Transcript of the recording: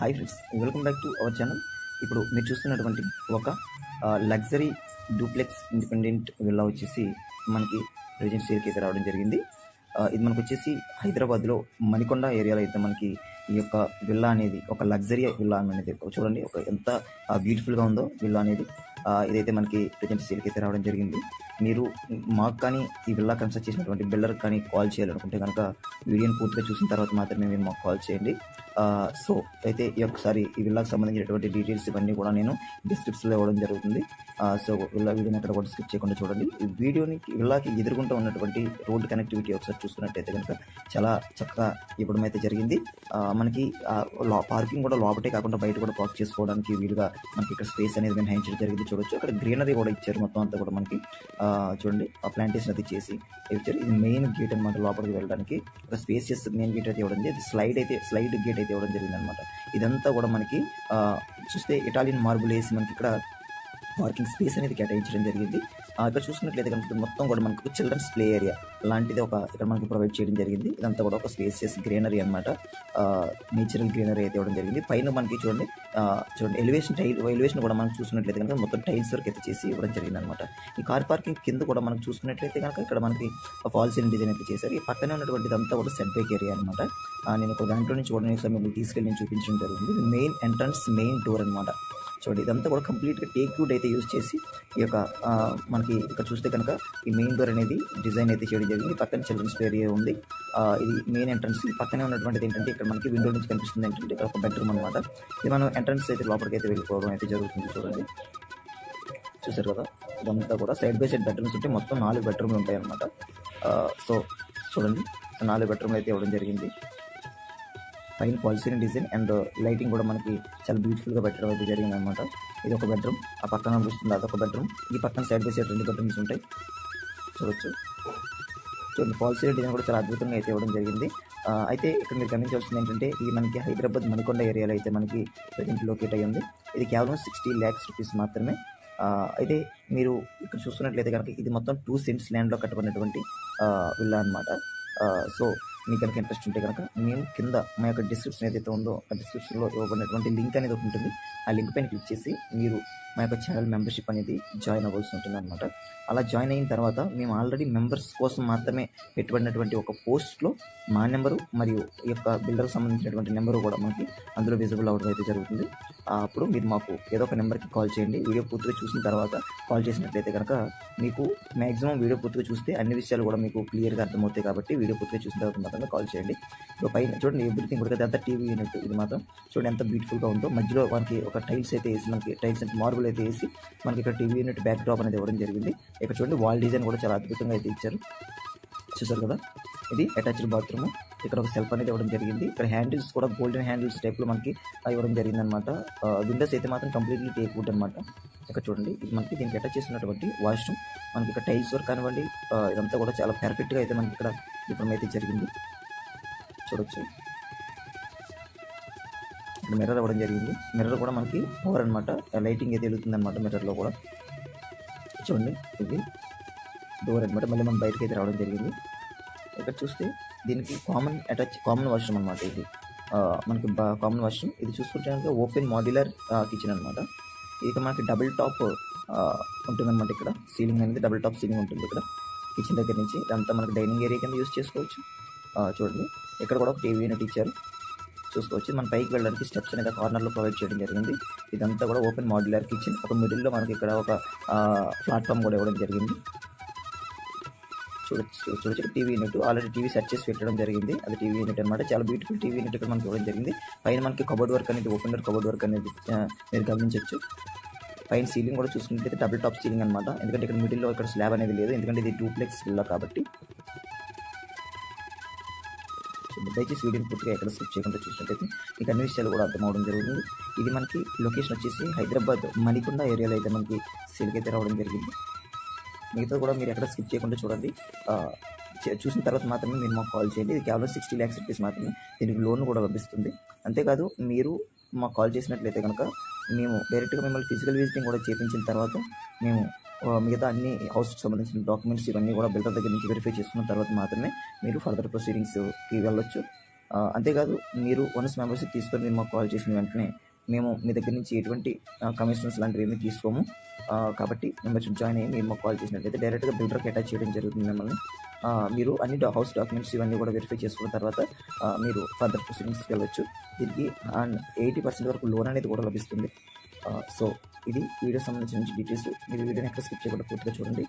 Hi friends welcome back to our channel ఇప్పుడు మీరు చూస్తున్నటువంటి ఒక లగ్జరీ డూప్లెక్స్ ఇండిపెండెంట్ విల్లా వచ్చేసి మనకి ప్రజెంట్ సేల్కి అయితే రావడం జరిగింది. ఇది మనకు వచ్చేసి హైదరాబాద్లో మణికొండ ఏరియాలో అయితే మనకి ఈ యొక్క విల్లా అనేది ఒక లగ్జరీ విల్లా అనేది చూడండి ఒక ఎంత బ్యూటిఫుల్గా ఉందో విల్లా అనేది ఇదైతే మనకి ప్రజెంట్ సేల్కి అయితే రావడం జరిగింది. మీరు మాకు కానీ ఈ విల్లా కన్స్ట్రక్ట్ చేసినటువంటి బిల్డర్ కానీ కాల్ చేయాలనుకుంటే కనుక వీడియోని పూర్తిగా చూసిన తర్వాత మాత్రమే మీరు మాకు కాల్ చేయండి. సో అయితే ఈ ఒకసారి ఈ విల్లాకి సంబంధించినటువంటి డీటెయిల్స్ ఇవన్నీ కూడా నేను డిస్క్రిప్షన్లో ఇవ్వడం జరుగుతుంది. సో విల్లా వీడియోని అక్కడ కూడా స్కిప్ చేయకుండా చూడండి. ఈ వీడియోని విల్లాకి ఎదుర్కొంటూ ఉన్నటువంటి రోడ్ కనెక్టివిటీ ఒకసారి చూసుకున్నట్టయితే కనుక చాలా చక్కగా ఇవ్వడం అయితే జరిగింది. మనకి పార్కింగ్ కూడా లోపటే కాకుండా బయట కూడా పార్క్ చేసుకోవడానికి వీలుగా మనకి ఇక్కడ స్పేస్ అనేది మినహాయించడం జరిగింది. చూడొచ్చు. అక్కడ గ్రీనరీ కూడా ఇచ్చారు మొత్తం అంతా కూడా మనకి. చూడండి ఆ ప్లాంటేషన్ అది చేసి ఇచ్చారు ఇది మెయిన్ గేట్ అనమాట లోపలికి వెళ్ళడానికి. ఒక స్పేసియస్ మెయిన్ గేట్ అయితే ఇవ్వడం జరిగింది. స్లైడ్ అయితే స్లైడ్ గేట్ అయితే ఇవ్వడం జరిగింది అనమాట ఇదంతా కూడా మనకి ఆ, చూస్తే ఇటాలియన్ మార్బుల్ వేసి మనకి ఇక్కడ పార్కింగ్ స్పేస్ అనేది కేటాయించడం జరిగింది. ఇక్కడ చూసినట్లయితే కనుక మొత్తం కూడా మనకు చిల్డ్రన్స్ ప్లే ఏరియా. లాంటిది ఒక ఇక్కడ మనకి ప్రొవైడ్ చేయడం జరిగింది. ఇదంతా కూడా ఒక స్పేసియస్ గ్రీనరీ అనమాట నేచురల్ గ్రీనరీ అయితే ఇవ్వడం జరిగింది. పైన మనకి చూడండి చూడండి ఎలివేషన్ టైల్ ఎలివేషన్ కూడా మనం చూసినట్లయితే కనుక మొత్తం టైల్స్ వరకు అయితే చేసి ఇవ్వడం జరిగింది అనమాట ఈ కార్ పార్కింగ్ కింద కూడా మనం చూసుకున్నట్లయితే కనుక ఇక్కడ మనకి ఫాల్ సీలింగ్ డిజైన్ అయితే చేశారు. ఈ పక్కనే ఉన్నటువంటి అంతా కూడా సెట్ బ్యాక్ ఏరియా అనమాట నేను ఒక దాంట్లో నుంచి కూడా నేను మిమ్మల్ని తీసుకెళ్ళి నేను చూపించడం జరిగింది. మెయిన్ ఎంట్రన్స్ మెయిన్ డోర్ అనమాట చూడండి ఇదంతా కూడా కంప్లీట్గా టేక్ వుడ్ అయితే యూజ్ చేసి ఈ యొక్క ఆ, మనకి ఇక్కడ చూస్తే కనుక ఈ మెయిన్ డోర్ అనేది డిజైన్ అయితే చేయడం జరిగింది. పక్కన చిల్డ్రన్స్ ఏరియా ఉంది. ఇది మెయిన్ ఎంట్రన్స్. ఈ పక్కనే ఉన్నటువంటిది ఏంటంటే ఇక్కడ మనకి విండో నుంచి కనిపిస్తుంది ఏంటంటే ఇక్కడ ఒక బెడ్రూమ్ అనమాట ఇది మనం ఎంట్రన్స్ అయితే లోపలికి అయితే వెళ్ళిపోవడం అయితే జరుగుతుంది చూడండి. చూసారు కదా? ఇదంతా కూడా సైడ్ బై సైడ్ బెడ్రూమ్స్ ఉంటే మొత్తం నాలుగు బెడ్రూమ్లు ఉంటాయి అనమాట సో చూడండి. నాలుగు బెడ్రూమ్లు అయితే ఇవ్వడం జరిగింది. పైన పాలిసీ డిజైన్ అండ్ లైటింగ్ కూడా మనకి చాలా బ్యూటిఫుల్గా పెట్టడం అయితే జరిగింది అనమాట ఇది ఒక బెడ్రూమ్ ఆ పక్కన కనిపిస్తుంది అదొక బెడ్రూమ్ ఈ పక్కన సైడ్ బై సైడ్ రెండు బెడ్రూమ్స్ ఉంటాయి. చూడొచ్చు. చూడండి పాలసీ డిజైన్ కూడా చాలా అద్భుతంగా అయితే ఇవ్వడం జరిగింది. అయితే ఇక్కడ మీరు గమనించవలసింది ఏంటంటే ఇది మనకి హైదరాబాద్ మణికొండ ఏరియాలో అయితే మనకి ప్రజెంట్ లొకేట్ అయ్యి ఉంది. ఇది కేవలం సిక్స్టీ ల్యాక్స్ రూపీస్ మాత్రమే. అయితే మీరు ఇక్కడ చూస్తున్నట్లయితే కనుక ఇది మొత్తం టూ సెంట్స్ ల్యాండ్లో కట్టబడినటువంటి విల్లా అనమాట సో మీకు కనుక ఇంట్రెస్ట్ ఉంటే కనుక మేము కింద మా యొక్క డిస్క్రిప్షన్ ఏదైతే ఉందో ఆ డిస్క్రిప్షన్లో ఇవ్వబడినటువంటి లింక్ అనేది ఒకటి ఉంటుంది. ఆ లింక్ పైన క్లిక్ చేసి మీరు మా యొక్క ఛానల్ మెంబర్షిప్ అనేది జాయిన్ అవ్వాల్సి ఉంటుంది అనమాట అలా జాయిన్ అయిన తర్వాత మేము ఆల్రెడీ మెంబర్స్ కోసం మాత్రమే పెట్టుబడినటువంటి ఒక పోస్ట్లో మా నెంబరు మరియు ఈ యొక్క బిల్డర్కి సంబంధించినటువంటి నెంబరు కూడా మనకి అందులో విజిబుల్ అవ్వడం అయితే జరుగుతుంది. అప్పుడు మీరు మాకు ఏదో ఒక నెంబర్కి కాల్ చేయండి. వీడియో పూర్తిగా చూసిన తర్వాత కాల్ చేసినట్లయితే కనుక మీకు మ్యాక్సిమం వీడియో పూర్తిగా చూస్తే అన్ని విషయాలు కూడా మీకు క్లియర్గా అర్థమవుతాయి కాబట్టి వీడియో పూర్తిగా చూసిన తర్వాత మాత్రమే కాల్ చేయండి. ఇప్పుడు పైన చూడండి ఎవ్రీథింగ్ కూడా అంతా టీవీ యూనిట్ ఇది మాత్రం. చూడండి ఎంత బ్యూటిఫుల్గా ఉందో. మధ్యలో మనకి ఒక టైల్స్ అయితే వేసి మనకి టైల్స్ అంటే మార్బుల్ అయితే వేసి మనకి ఇక్కడ టీవీ యూనిట్ బ్యాక్ డ్రాప్ అనేది ఇవ్వడం జరిగింది. ఇక్కడ చూడండి వాల్ డిజైన్ కూడా చాలా అద్భుతంగా అయితే ఇచ్చారు. చూసారు కదా? ఇది అటాచ్డ్ బాత్రూమ్ ఇక్కడ ఒక సెల్ఫ్ అనేది ఇవ్వడం జరిగింది. ఇక్కడ హ్యాండిల్స్ కూడా గోల్డెన్ హ్యాండిల్స్ టైప్లో మనకి ఇవ్వడం జరిగింది అనమాట విండోస్ అయితే మాత్రం కంప్లీట్లీ టేక్ వుడ్ అనమాట ఇక్కడ చూడండి ఇది మనకి దీనికి అటాచ్ చేసినటువంటి వాష్రూమ్ మనకి ఇక్కడ టైల్స్ వర్క్ కానివ్వండి ఇదంతా కూడా చాలా పర్ఫెక్ట్గా అయితే మనకి ఇక్కడ ఇప్పుడు అయితే జరిగింది. చూడొచ్చు. ఇక్కడ మిర్రర్ అవ్వడం జరిగింది. మిర్రర్ కూడా మనకి పవర్ అనమాట లైటింగ్ అయితే వెలుగుతుంది అనమాట మిర్రర్లో కూడా. చూడండి ఇది డోర్ అనమాట మళ్ళీ మనం బయటకి అయితే రావడం జరిగింది. ఇక్కడ చూస్తే దీనికి కామన్ అటాచ్ కామన్ వాష్రూమ్ అనమాట ఇది. మనకి కామన్ వాష్రూమ్ ఇది చూసుకుంటే కనుక ఓపెన్ మాడ్యులర్ కిచెన్ అనమాట ఇది మనకి డబుల్ టాప్ ఉంటుందన్నమాట ఇక్కడ. సీలింగ్ అనేది డబుల్ టాప్ సీలింగ్ ఉంటుంది ఇక్కడ. కిచెన్ దగ్గర నుంచి. ఇదంతా మనకి డైనింగ్ ఏరియా కింద యూస్ చేసుకోవచ్చు. చూడండి. ఇక్కడ కూడా ఒక టీవీ యూనిట్ ఇచ్చారు. చూసుకోవచ్చు. మన పైకి వెళ్ళడానికి స్టెప్స్ అనేది కార్నర్లో ప్రొవైడ్ చేయడం జరిగింది. ఇదంతా కూడా ఓపెన్ మాడ్యులర్ కిచెన్. ఒక మిడిల్లో మనకి ఇక్కడ ఒక ప్లాట్ఫామ్ కూడా ఇవ్వడం జరిగింది. చూడొచ్చు. చూడొచ్చు TV unit. Already TV set చేసి పెట్టడం జరిగింది. అది టీవీ యూనిట్ అనమాట చాలా బ్యూటిఫుల్ టీవీ యూనిట్ ఇక్కడ మనకి ఇవ్వడం జరిగింది. పైన మనకి కబోర్డ్ వర్క్ అనేది ఓపెన్ డోర్ కబోర్డ్ వర్క్ అనేది మీరు గమనించవచ్చు పైన సీలింగ్ కూడా చూసుకుంటే డబుల్ టాప్ సీలింగ్ అనమాట ఎందుకంటే ఇక్కడ మిడిల్లో ఇక్కడ స్లాబ్ అనేది లేదు. ఎందుకంటే ఇది డూప్లెక్స్ విల్లా కాబట్టి. దయచేసి వీడియోని పూర్తిగా ఎక్కడ స్కిప్ చేయకుండా చూసినట్టయితే మీకు అన్ని విషయాలు కూడా అర్థమవడం జరుగుతుంది. ఇది మనకి లొకేషన్ వచ్చేసి హైదరాబాద్ మణికొండ ఏరియాలో అయితే మనకి సేల్కి అయితే రావడం జరిగింది. మిగతా కూడా మీరు ఎక్కడ స్కిప్ చేయకుండా చూడండి. చూసిన తర్వాత మాత్రమే మీరు మాకు కాల్ చేయండి. ఇది కేవలం సిక్స్టీ ల్యాక్స్ రూపీస్ మాత్రమే. దీనికి లోన్ కూడా లభిస్తుంది. అంతేకాదు మీరు మాకు కాల్ చేసినట్లయితే కనుక మేము డైరెక్ట్గా మిమ్మల్ని ఫిజికల్ విజిటింగ్ కూడా చేయించిన తర్వాత మేము మిగతా అన్ని హౌస్కి సంబంధించిన డాక్యుమెంట్స్ ఇవన్నీ కూడా బిల్డర్ దగ్గర నుంచి వెరిఫై చేసుకున్న తర్వాత మాత్రమే మీరు ఫర్దర్ ప్రొసీడింగ్స్కి వెళ్ళొచ్చు. అంతేకాదు మీరు వన్స్ మెంబర్షిప్ తీసుకొని మీరు మాకు కాల్ చేసిన వెంటనే మేము మీ దగ్గర నుంచి ఎటువంటి కమిషన్స్ లాంటివి ఏమీ తీసుకోము. కాబట్టి మెంబర్షిప్ జాయిన్ అయ్యి మీరు మాకు కాల్ చేసినట్లయితే డైరెక్ట్గా బిల్డర్కి అటాచ్ చేయడం జరుగుతుంది మిమ్మల్ని. మీరు అన్ని హౌస్ డాక్యుమెంట్స్ ఇవన్నీ కూడా వెరిఫై చేసుకున్న తర్వాత మీరు ఫర్దర్ ప్రొసీడింగ్స్కి వెళ్ళొచ్చు. దీనికి అండ్ ఎయిటీ పర్సెంట్ వరకు లోన్ అనేది కూడా లభిస్తుంది. సో ఇది వీడియో సంబంధించిన డీటెయిల్స్ మీరు వీడియోని ఎక్కడ స్కిప్ చేయకుండా పూర్తిగా చూడండి.